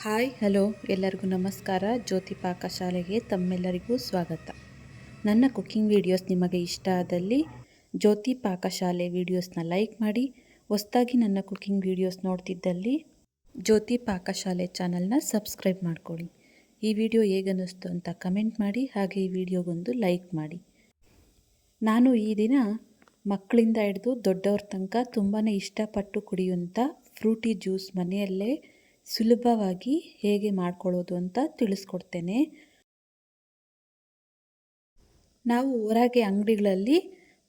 Hi, hello. ಎಲ್ಲರಿಗೂ ನಮಸ್ಕಾರ. ಜ್ಯೋತಿ ಪಾಕಶಾಲೆಗೆ ತಮ್ಮೆಲ್ಲರಿಗೂ ಸ್ವಾಗತ. ನನ್ನ ಕುಕ್ಕಿಂಗ್ ವಿಡಿಯೋಸ್ ನಿಮಗೆ ಇಷ್ಟ ಆದಲ್ಲಿ ಜ್ಯೋತಿ ಪಾಕಶಾಲೆ ವೀಡಿಯೋಸ್ನ ಲೈಕ್ ಮಾಡಿ. ಹೊಸ್ದಾಗಿ ನನ್ನ ಕುಕ್ಕಿಂಗ್ ವಿಡಿಯೋಸ್ ನೋಡ್ತಿದ್ದಲ್ಲಿ ಜ್ಯೋತಿ ಪಾಕಶಾಲೆ ಚಾನಲ್ನ ಸಬ್ಸ್ಕ್ರೈಬ್ ಮಾಡ್ಕೊಳ್ಳಿ. ಈ ವಿಡಿಯೋ ಹೇಗನ್ನಿಸ್ತು ಅಂತ ಕಮೆಂಟ್ ಮಾಡಿ, ಹಾಗೆ ಈ ವಿಡಿಯೋಗೊಂದು ಲೈಕ್ ಮಾಡಿ. ನಾನು ಈ ದಿನ ಮಕ್ಕಳಿಂದ ಹಿಡಿದು ದೊಡ್ಡವ್ರ ತನಕ ತುಂಬಾ ಇಷ್ಟಪಟ್ಟು ಕುಡಿಯುವಂಥ ಫ್ರೂಟಿ ಜ್ಯೂಸ್ ಮನೆಯಲ್ಲೇ ಸುಲಭವಾಗಿ ಹೇಗೆ ಮಾಡ್ಕೊಳ್ಳೋದು ಅಂತ ತಿಳಿಸ್ಕೊಡ್ತೇನೆ. ನಾವು ಹೊರಗೆ ಅಂಗಡಿಗಳಲ್ಲಿ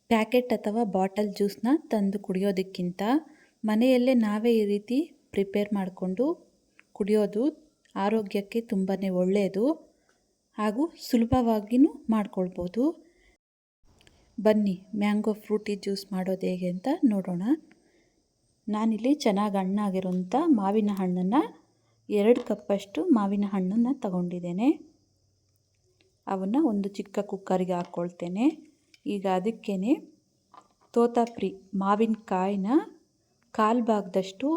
ಪ್ಯಾಕೆಟ್ ಅಥವಾ ಬಾಟಲ್ ಜ್ಯೂಸನ್ನ ತಂದು ಕುಡಿಯೋದಕ್ಕಿಂತ ಮನೆಯಲ್ಲೇ ನಾವೇ ಈ ರೀತಿ ಪ್ರಿಪೇರ್ ಮಾಡಿಕೊಂಡು ಕುಡಿಯೋದು ಆರೋಗ್ಯಕ್ಕೆ ತುಂಬಾ ಒಳ್ಳೆಯದು ಹಾಗೂ ಸುಲಭವಾಗಿಯೂ ಮಾಡ್ಕೊಳ್ಬೋದು. ಬನ್ನಿ, ಮ್ಯಾಂಗೋ ಫ್ರೂಟಿ ಜ್ಯೂಸ್ ಮಾಡೋದು ಹೇಗೆ ಅಂತ ನೋಡೋಣ. ನಾನಿಲ್ಲಿ ಚೆನ್ನಾಗಿ ಹಣ್ಣಾಗಿರುವಂಥ ಮಾವಿನ ಹಣ್ಣನ್ನು, ಎರಡು ಕಪ್ಪಷ್ಟು ಮಾವಿನ ಹಣ್ಣನ್ನು ತಗೊಂಡಿದ್ದೇನೆ. ಅವನ್ನು ಒಂದು ಚಿಕ್ಕ ಕುಕ್ಕರಿಗೆ ಹಾಕ್ಕೊಳ್ತೇನೆ ಈಗ ಅದಕ್ಕೇ ತೋತಾಪ್ರಿ ಮಾವಿನಕಾಯಿನ ಕಾಲು ಭಾಗದಷ್ಟು,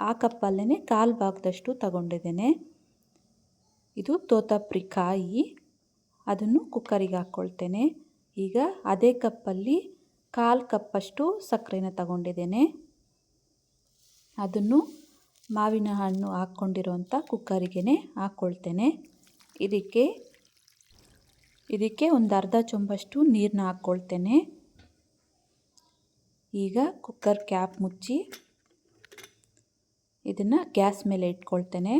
ಆ ಕಪ್ಪಲ್ಲೇ ಕಾಲು ಭಾಗದಷ್ಟು ತಗೊಂಡಿದ್ದೇನೆ. ಇದು ತೋತಾಪ್ರಿ ಕಾಯಿ, ಅದನ್ನು ಕುಕ್ಕರಿಗೆ ಹಾಕ್ಕೊಳ್ತೇನೆ ಈಗ ಅದೇ ಕಪ್ಪಲ್ಲಿ ಕಾಲು ಕಪ್ಪಷ್ಟು ಸಕ್ಕರೆನ ತಗೊಂಡಿದ್ದೇನೆ. ಅದನ್ನು ಮಾವಿನ ಹಣ್ಣು ಹಾಕ್ಕೊಂಡಿರೋಂಥ ಕುಕ್ಕರಿಗೇ ಹಾಕ್ಕೊಳ್ತೇನೆ. ಇದಕ್ಕೆ ಇದಕ್ಕೆ ಒಂದು ಅರ್ಧ ಚೊಂಬಷ್ಟು ನೀರನ್ನ ಹಾಕ್ಕೊಳ್ತೇನೆ. ಈಗ ಕುಕ್ಕರ್ ಕ್ಯಾಪ್ ಮುಚ್ಚಿ ಇದನ್ನು ಗ್ಯಾಸ್ ಮೇಲೆ ಇಟ್ಕೊಳ್ತೇನೆ.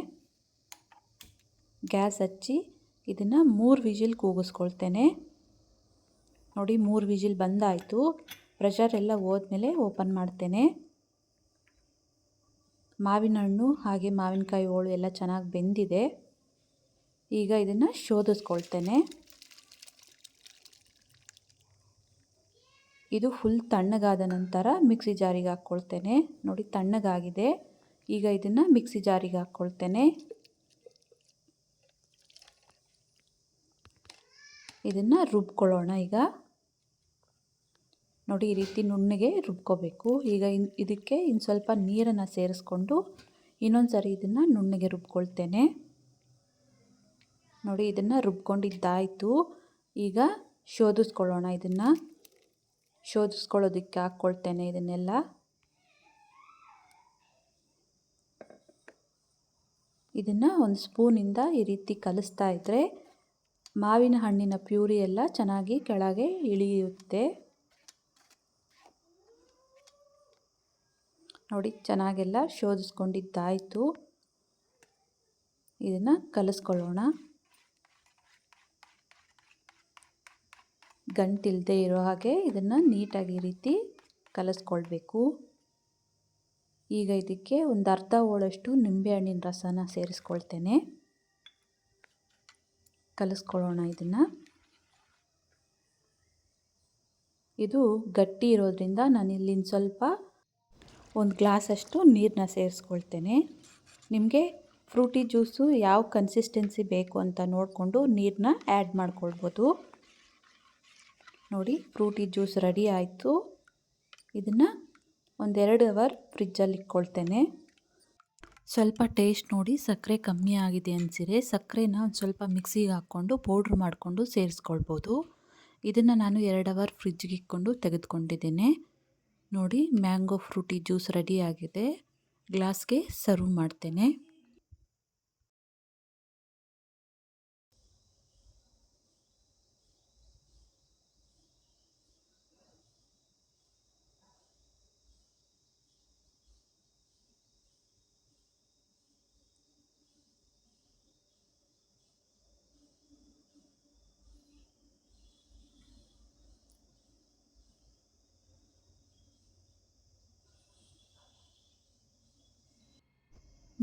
ಗ್ಯಾಸ್ ಹಚ್ಚಿ ಇದನ್ನು ಮೂರು ವಿಜಿಲ್ ಕೂಗಿಸ್ಕೊಳ್ತೇನೆ. ನೋಡಿ, ಮೂರು ವಿಜಿಲ್ ಬಂದಾಯಿತು. ಪ್ರೆಷರ್ ಎಲ್ಲ ಹೋದ್ಮೇಲೆ ಓಪನ್ ಮಾಡ್ತೇನೆ. ಮಾವಿನ ಹಣ್ಣು ಹಾಗೆ ಮಾವಿನಕಾಯಿ ಹೋಳು ಎಲ್ಲ ಚೆನ್ನಾಗಿ ಬೆಂದಿದೆ. ಈಗ ಇದನ್ನು ಶೋಧಿಸ್ಕೊಳ್ತೇನೆ. ಇದು ಫುಲ್ ತಣ್ಣಗಾದ ನಂತರ ಮಿಕ್ಸಿ ಜಾರಿಗೆ ಹಾಕ್ಕೊಳ್ತೇನೆ. ನೋಡಿ ತಣ್ಣಗಾಗಿದೆ. ಈಗ ಇದನ್ನು ಮಿಕ್ಸಿ ಜಾರಿಗೆ ಹಾಕ್ಕೊಳ್ತೇನೆ. ಇದನ್ನು ರುಬ್ಕೊಳ್ಳೋಣ ಈಗ. ನೋಡಿ, ಈ ರೀತಿ ನುಣ್ಣಗೆ ರುಬ್ಕೋಬೇಕು. ಈಗ ಇನ್, ಇದಕ್ಕೆ ಇನ್ನು ಸ್ವಲ್ಪ ನೀರನ್ನು ಸೇರಿಸ್ಕೊಂಡು ಇನ್ನೊಂದು ಸಾರಿ ಇದನ್ನು ನುಣ್ಣಗೆ ರುಬ್ಕೊಳ್ತೇನೆ. ನೋಡಿ, ಇದನ್ನು ರುಬ್ಕೊಂಡಿದ್ದಾಯಿತು. ಈಗ ಶೋಧಿಸ್ಕೊಳ್ಳೋಣ ಇದನ್ನು. ಶೋಧಿಸ್ಕೊಳ್ಳೋದಕ್ಕೆ ಹಾಕ್ಕೊಳ್ತೇನೆ ಇದನ್ನೆಲ್ಲ. ಇದನ್ನು ಒಂದು ಸ್ಪೂನಿಂದ ಈ ರೀತಿ ಕಲಿಸ್ತಾ ಇದ್ದರೆ ಮಾವಿನ ಹಣ್ಣಿನ ಪ್ಯೂರಿ ಎಲ್ಲ ಚೆನ್ನಾಗಿ ಕೆಳಗೆ ಇಳಿಯುತ್ತೆ. ನೋಡಿ, ಚೆನ್ನಾಗೆಲ್ಲ ಶೋಧಿಸ್ಕೊಂಡಿದ್ದಾಯಿತು. ಇದನ್ನು ಕಲಿಸ್ಕೊಳ್ಳೋಣ. ಗಂಟಿಲ್ಲದೆ ಇರೋ ಹಾಗೆ ಇದನ್ನು ನೀಟಾಗಿ ರೀತಿ ಕಲಿಸ್ಕೊಳ್ಬೇಕು. ಈಗ ಇದಕ್ಕೆ ಒಂದು ಅರ್ಧ ಹೋಳಷ್ಟು ನಿಂಬೆಹಣ್ಣಿನ ರಸನ ಸೇರಿಸ್ಕೊಳ್ತೇನೆ. ಕಲಿಸ್ಕೊಳ್ಳೋಣ ಇದನ್ನು. ಇದು ಗಟ್ಟಿ ಇರೋದ್ರಿಂದ ನಾನು ಇಲ್ಲಿಂದ ಸ್ವಲ್ಪ ಒಂದು ಗ್ಲಾಸಷ್ಟು ನೀರನ್ನ ಸೇರಿಸ್ಕೊಳ್ತೇನೆ. ನಿಮಗೆ ಫ್ರೂಟಿ ಜ್ಯೂಸು ಯಾವ ಕನ್ಸಿಸ್ಟೆನ್ಸಿ ಬೇಕು ಅಂತ ನೋಡಿಕೊಂಡು ನೀರನ್ನ ಆ್ಯಡ್ ಮಾಡ್ಕೊಳ್ಬೋದು. ನೋಡಿ, ಫ್ರೂಟಿ ಜ್ಯೂಸ್ ರೆಡಿ ಆಯಿತು. ಇದನ್ನು ಒಂದೆರಡು ಅವರ್ ಫ್ರಿಜ್ಜಲ್ಲಿ ಇಟ್ಕೊಳ್ತೇನೆ. ಸ್ವಲ್ಪ ಟೇಸ್ಟ್ ನೋಡಿ, ಸಕ್ಕರೆ ಕಮ್ಮಿ ಆಗಿದೆ ಅನಿಸಿರೆ ಸಕ್ಕರೆನ ಒಂದು ಸ್ವಲ್ಪ ಮಿಕ್ಸಿಗೆ ಹಾಕ್ಕೊಂಡು ಪೌಡ್ರ್ ಮಾಡಿಕೊಂಡು ಸೇರಿಸ್ಕೊಳ್ಬೋದು. ಇದನ್ನು ನಾನು ಎರಡು ಅವರ್ ಫ್ರಿಜ್ಗೆ ಇಕ್ಕೊಂಡು ತೆಗೆದುಕೊಂಡಿದ್ದೇನೆ. ನೋಡಿ ಮ್ಯಾಂಗೋ ಫ್ರೂಟಿ ಜ್ಯೂಸ್ ರೆಡಿ ಆಗಿದೆ. ಗ್ಲಾಸ್ಗೆ ಸರ್ವ್ ಮಾಡ್ತೇನೆ.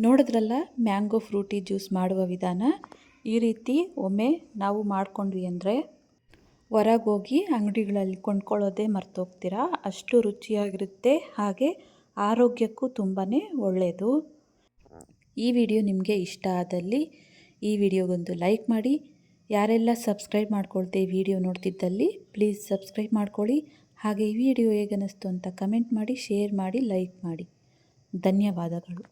ನೋಡಿದ್ರಲ್ಲ, ಮ್ಯಾಂಗೋ ಫ್ರೂಟಿ ಜ್ಯೂಸ್ ಮಾಡುವ ವಿಧಾನ? ಈ ರೀತಿ ಒಮ್ಮೆ ನಾವು ಮಾಡ್ಕೊಂಡ್ವಿ ಅಂದರೆ ಹೊರಗೋಗಿ ಅಂಗಡಿಗಳಲ್ಲಿ ಕೊಂಡ್ಕೊಳ್ಳೋದೇ ಮರ್ತೋಗ್ತೀರಾ? ಅಷ್ಟು ರುಚಿಯಾಗಿರುತ್ತೆ, ಹಾಗೆ ಆರೋಗ್ಯಕ್ಕೂ ತುಂಬಾ ಒಳ್ಳೆಯದು ಈ ವಿಡಿಯೋ ನಿಮಗೆ ಇಷ್ಟ ಆದಲ್ಲಿ ಈ ವಿಡಿಯೋಗೊಂದು ಲೈಕ್ ಮಾಡಿ. ಯಾರೆಲ್ಲ ಸಬ್ಸ್ಕ್ರೈಬ್ ಮಾಡ್ಕೊಳ್ತೆ ವಿಡಿಯೋ ನೋಡ್ತಿದ್ದಲ್ಲಿ, ಪ್ಲೀಸ್ ಸಬ್ಸ್ಕ್ರೈಬ್ ಮಾಡ್ಕೊಳ್ಳಿ. ಹಾಗೆ ಈ ವಿಡಿಯೋ ಹೇಗನ್ನಿಸ್ತು ಅಂತ ಕಮೆಂಟ್ ಮಾಡಿ, ಶೇರ್ ಮಾಡಿ, ಲೈಕ್ ಮಾಡಿ. ಧನ್ಯವಾದಗಳು.